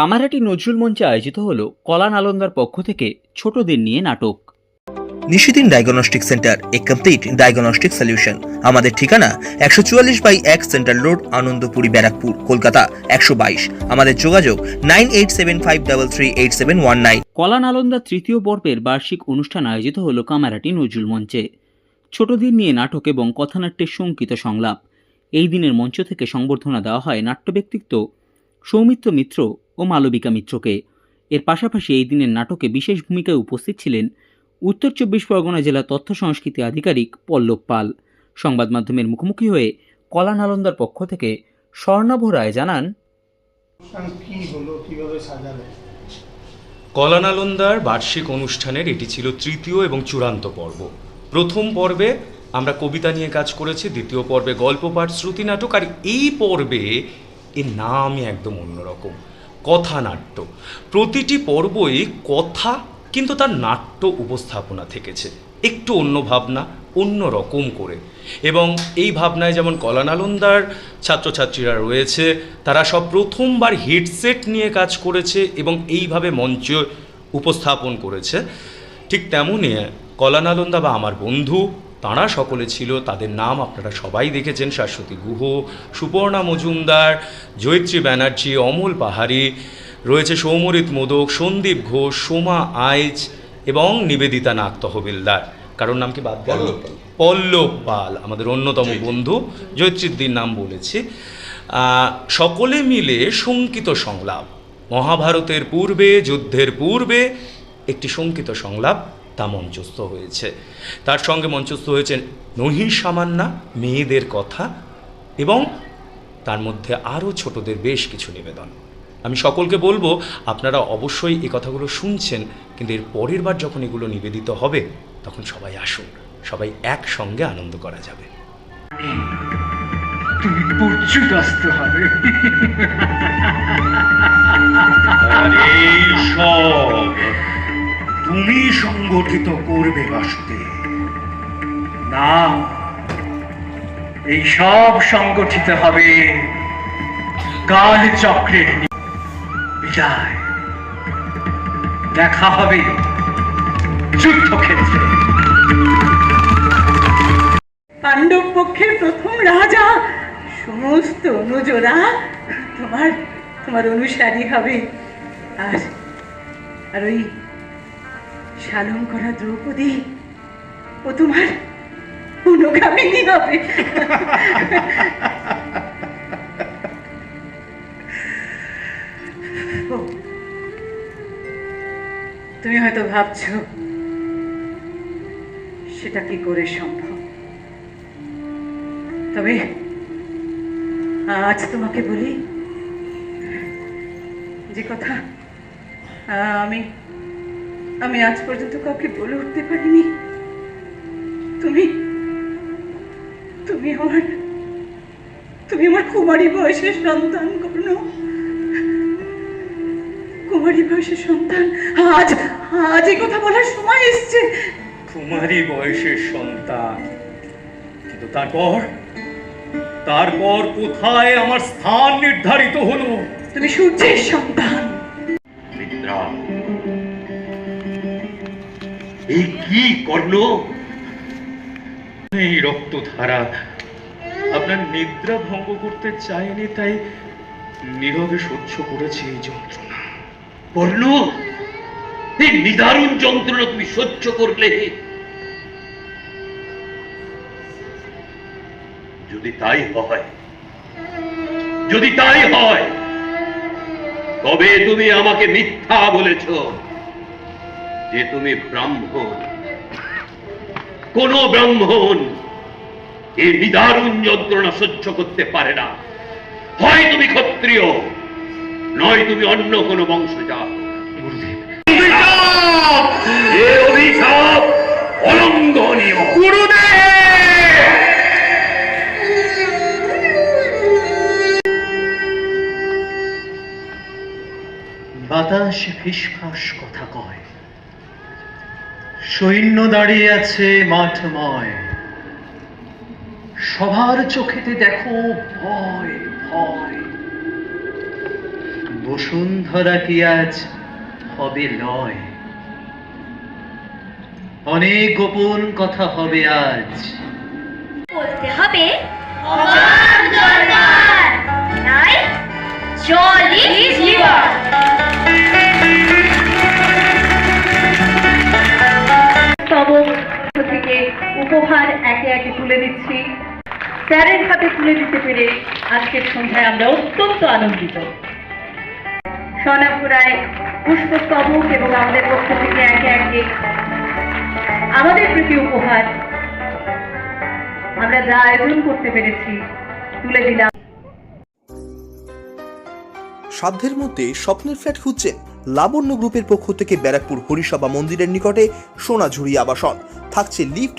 কামারহাটি নজরুল মঞ্চে আয়োজিত হল কলা নালন্দার পক্ষ থেকে ছোটদের নিয়ে নাটক। নিশিদিন ডায়াগনস্টিক সেন্টার এ কমপ্লিট ডায়াগনস্টিক সলিউশন আমাদের ঠিকানা একশো চুয়াল্লিশ বাই এক সেন্ট্রাল রোড আনন্দপুরি ব্যারাকপুর কলকাতা একশো বাইশ। আমাদের যোগাযোগ nine eight seven five double three eight seven one nine. কলা নালন্দার তৃতীয় পর্বের বার্ষিক অনুষ্ঠান আয়োজিত হল কামারাটি নজরুল মঞ্চে। ছোটদের নিয়ে নাটক এবং কথানাট্যের শঙ্কিত সংলাপ। এই দিনের মঞ্চ থেকে সংবর্ধনা দেওয়া হয় নাট্য ব্যক্তিত্ব সৌমিত্র মিত্র ও মালবিকা মিত্রকে। এর পাশাপাশি এই দিনের নাটকে বিশেষ ভূমিকায় উপস্থিত ছিলেন উত্তর চব্বিশ পরগনা জেলা তথ্য সংস্কৃতি আধিকারিক পল্লব পাল। সংবাদ মাধ্যমের মুখোমুখি হয়ে কলা নালন্দার পক্ষ থেকে স্বর্ণাভ রায় জানান অনুষ্ঠান কি হলো কীভাবে সাজালে? কলানালন্দার বার্ষিক অনুষ্ঠানের এটি ছিল তৃতীয় এবং চূড়ান্ত পর্ব। প্রথম পর্বে আমরা কবিতা নিয়ে কাজ করেছি দ্বিতীয় পর্বে গল্প পাঠ শ্রুতি নাটক আর এই পর্বে এর নামই একদম অন্যরকম। কথানাট্য প্রতিটি পর্বই কথা, কিন্তু তার নাট্য উপস্থাপনা থেকেছে। একটু অন্য ভাবনা, অন্য রকম করে। এবং এই ভাবনায় যেমন কলানালন্দার ছাত্রছাত্রীরা রয়েছে, তারা সব প্রথমবার হেডসেট নিয়ে কাজ করেছে এবং এইভাবে মঞ্চ উপস্থাপন করেছে। ঠিক তেমনই কলানালন্দা বা আমার বন্ধু তাঁরা সকলে ছিল তাদের নাম আপনারা সবাই দেখেছেন শাশ্বতী গুহ সুপর্ণা মজুমদার জয়ত্রী ব্যানার্জি অমল পাহাড়ি রয়েছে সৌমরিত মোদক সন্দীপ ঘোষ সোমা আইচ এবং নিবেদিতা নাগ তহবিলদার কারোর নাম কি বাদ গেল? পল্লব পাল। আমাদের অন্যতম বন্ধু জয়ত্রীদ্দির নাম বলেছি। সকলে মিলে শঙ্কিত সংলাপ। মহাভারতের পূর্বে যুদ্ধের পূর্বে একটি শঙ্কিত সংলাপ তা মঞ্চস্থ হয়েছে। তার সঙ্গে মঞ্চস্থ হয়েছে নহি সামান্না মেয়েদের কথা এবং তার মধ্যে আরও ছোটদের বেশ কিছু নিবেদন। আমি সকলকে বলব আপনারা অবশ্যই এ কথাগুলো শুনছেন কিন্তু এর পরের বার যখন এগুলো নিবেদিত হবে তখন সবাই আসুন সবাই একসঙ্গে আনন্দ করা যাবে। হবে। তুমি সংগঠিত করবে বাসুদেব। না, এই সব সংগঠিত হবে কাল চক্রের নি- বিদায় দেখা হবে যুদ্ধক্ষেত্রে। পাণ্ডব পক্ষের প্রথম রাজা, সমস্ত অনুজরা তোমার তোমার অনুসারী হবে। আর আর ওই শালম করা দ্রৌপদী, ও তোমার অনুগামিনী হবে। তুমি হয়তো ভাবছ, সেটা কি করে সম্ভব? তবে আজ তোমাকে বলি যে কথা আমি আমি আজ পর্যন্ত কাউকে বলে উঠতে পারিনি। তুমি তুমি আমার তুমি আমার কুমারী বয়সের সন্তান কর্ণ। কুমারী বয়সের সন্তান। আজ আজ এই কথা বলার সময় এসছে। কুমারী বয়সের সন্তান। কিন্তু তারপর তারপর কোথায় আমার স্থান নির্ধারিত হলো? তুমি সূর্যের সন্তান। এই কি কর্ণ? এই আপনার নিদ্রা ভঙ্গ করতে তাই নীরবে সহ্য এই যন্ত্রণা। কর্ণ, এই নিদারুণ যন্ত্রণা তুমি সহ্য করলে। যদি তাই হয়, যদি তাই হয়, তবে তুমি আমাকে মিথ্যা বলেছ। যে তুমি ব্রাহ্মণ। কোন ব্রাহ্মণ এই নিদারুণ যন্ত্রণা সহ্য করতে পারে না। হয় তুমি ক্ষত্রিয় নয় তুমি অন্য কোনো অভিশাপ! অলঙ্ঘনীয়। বাতাস ফিসফাস কথা কয়। সৈন্য দাঁড়িয়ে আছে মাঠময়। সবার চোখেতে দেখো ভয় ভয়। বসুন্ধরা কি আজ হবে লয়? অনেক গোপন কথা হবে আজ। বলতে হবে জীবন। একে তুলে দিচ্ছি স্যারের হাতে তুলে দিতে পেরে আজকের সন্ধ্যায় আমরা অত্যন্ত আনন্দিত। সোনাপুরায় পুষ্পস্তবক এবং আমাদের পক্ষ থেকে একে একে আমাদের প্রতি উপহার আমরা যা আয়োজন করতে পেরেছি তুলে দিলাম। সাধ্যের মধ্যে স্বপ্নের ফ্ল্যাট খুঁজছেন লাবণ্য গ্রুপের পক্ষ থেকে ব্যারাকপুর হরিসভা মন্দিরের নিকটে সোনাঝুরি আবাসন। থাকছে lift